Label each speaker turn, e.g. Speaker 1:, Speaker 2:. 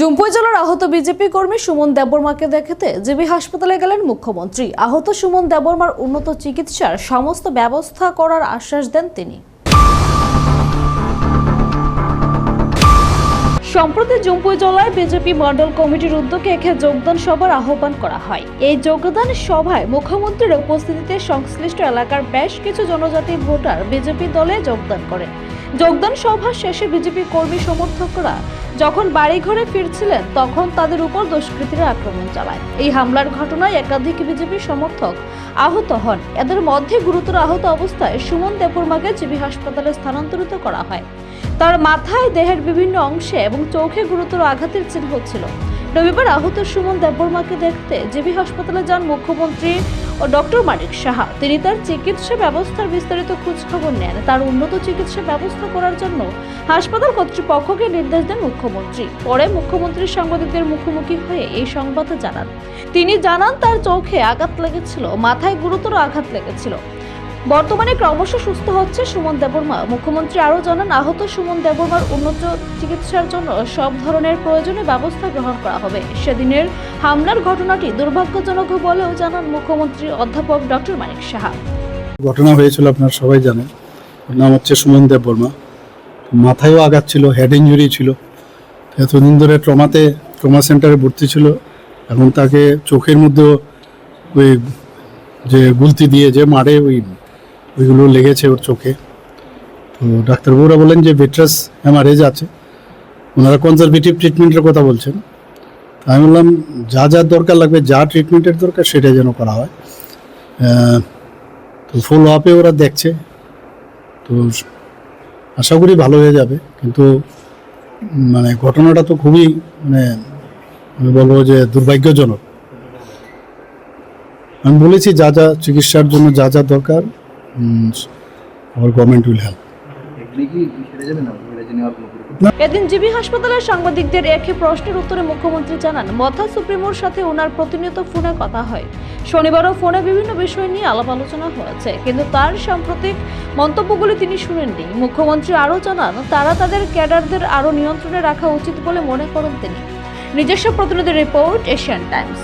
Speaker 1: জুম্পুই জেলার আহত বিজেপি কর্মী সুমন দেববর্মাকে দেখাতে জিবি হাসপাতালে গেলেন মুখ্যমন্ত্রী। আহত সুমন দেববর্মার উন্নত চিকিৎসার সমস্ত ব্যবস্থা করার আশ্বাস দেন তিনি। সম্প্রতি জুম্পুই জেলায় বিজেপি মন্ডল কমিটির উদ্যোগে একে যোগদান সভার আহ্বান করা হয়। এই যোগদান সভায় মুখ্যমন্ত্রীর উপস্থিতিতে সংশ্লিষ্ট এলাকার বেশ কিছু জনজাতি ভোটার বিজেপি দলে যোগদান করেন। যোগদান সভা শেষে বিজেপি কর্মী সমর্থকরা যখন বাড়িঘরে ফিরছিলেন, তখন তাদের উপর দুষ্কৃতীরা আক্রমণ চালায়। এই হামলার ঘটনায় একাধিক বিজেপি সমর্থক আহত হন। এদের মধ্যে গুরুতর আহত অবস্থায় সুমন দেববর্মাকে জিবি হাসপাতালে স্থানান্তরিত করা হয়। তার মাথায় দেহের বিভিন্ন অংশে এবং চোখে গুরুতর আঘাতের চিহ্ন ছিল। রবিবার আহত সুমন দেববর্মাকে দেখতে জিবি হাসপাতালে যান মুখ্যমন্ত্রী ও ডক্টর মানিক সাহা। তিনি তার চিকিৎসা ব্যবস্থার বিস্তারিত খোঁজখবর নেন। তার উন্নত চিকিৎসা ব্যবস্থা করার জন্য হাসপাতাল কর্তৃপক্ষকে নির্দেশ দেন মুখ্যমন্ত্রী। পরে মুখ্যমন্ত্রী সাংবাদিকদের মুখোমুখি হয়ে এই সংবাদ জানান। তিনি জানান, তার চোখে আঘাত লেগেছিল, মাথায় গুরুতর আঘাত লেগেছিল। বর্তমানে ক্রমশ সুস্থ হচ্ছে সুমন দেববর্মা। মুখ্যমন্ত্রী আরও জানান, আহত সুমন দেববর্মার উন্নত চিকিৎসার জন্য সব ধরনের প্রয়োজনীয় ব্যবস্থা গ্রহণ করা হবে। সেদিনের হামলার ঘটনাটি দুর্ভাগ্যজনক বলেও জানান মুখ্যমন্ত্রী অধ্যাপক ডক্টর মানিক সাহা।
Speaker 2: ঘটনা হয়েছিল, আপনারা সবাই জানেন নাম হচ্ছে সুমন দেব বর্মা মাথায়ও আঘাত ছিল হেড ইঞ্জুরি ছিল। এতদিন ধরে ট্রমাতে, ট্রমা সেন্টারে ভর্তি ছিল এখন তাকে চোখের মধ্যে ওই যে গুলতি দিয়ে যে মারে ওই ওইগুলো লেগেছে ওর চোখে। তো ডাক্তারবাবুরা বলেন যে ভেট্রাস হ্যামারেজ আছে। ওনারা কনজারভেটিভ ট্রিটমেন্টের কথা বলছেন। আমি বললাম, যা যা দরকার লাগবে, যা ট্রিটমেন্টের দরকার, সেটা যেন করা হয়। তো ফুল আপে ওরা দেখছে। তো আশা করি ভালো হয়ে যাবে। কিন্তু মানে ঘটনাটা তো খুবই মানে আমি বলব যে দুর্ভাগ্যজনক। আমি বলেছি যা যা চিকিৎসার জন্য যা যা দরকার
Speaker 3: জেনে আর কোনো পরিকল্পনা
Speaker 1: এদিন জিবি হাসপাতালের সাংবাদিকদের একে প্রশ্নের উত্তরে মুখ্যমন্ত্রী জানান মথা সুপ্রিমোর সাথে ওনার প্রতিনিয়ত ফোনে কথা হয়। শনিবারও ফোনে বিভিন্ন বিষয় নিয়ে আলাপ আলোচনা হয়েছে কিন্তু তার সাম্প্রতিক মন্তব্যগুলি তিনি শুনেননি। মুখ্যমন্ত্রী আরও জানান তারা তাদের ক্যাডারদের আরও নিয়ন্ত্রণে রাখা উচিত বলে মনে করেন তিনি। নিজস্ব প্রতিনিধি রিপোর্ট এশিয়ান টাইমস।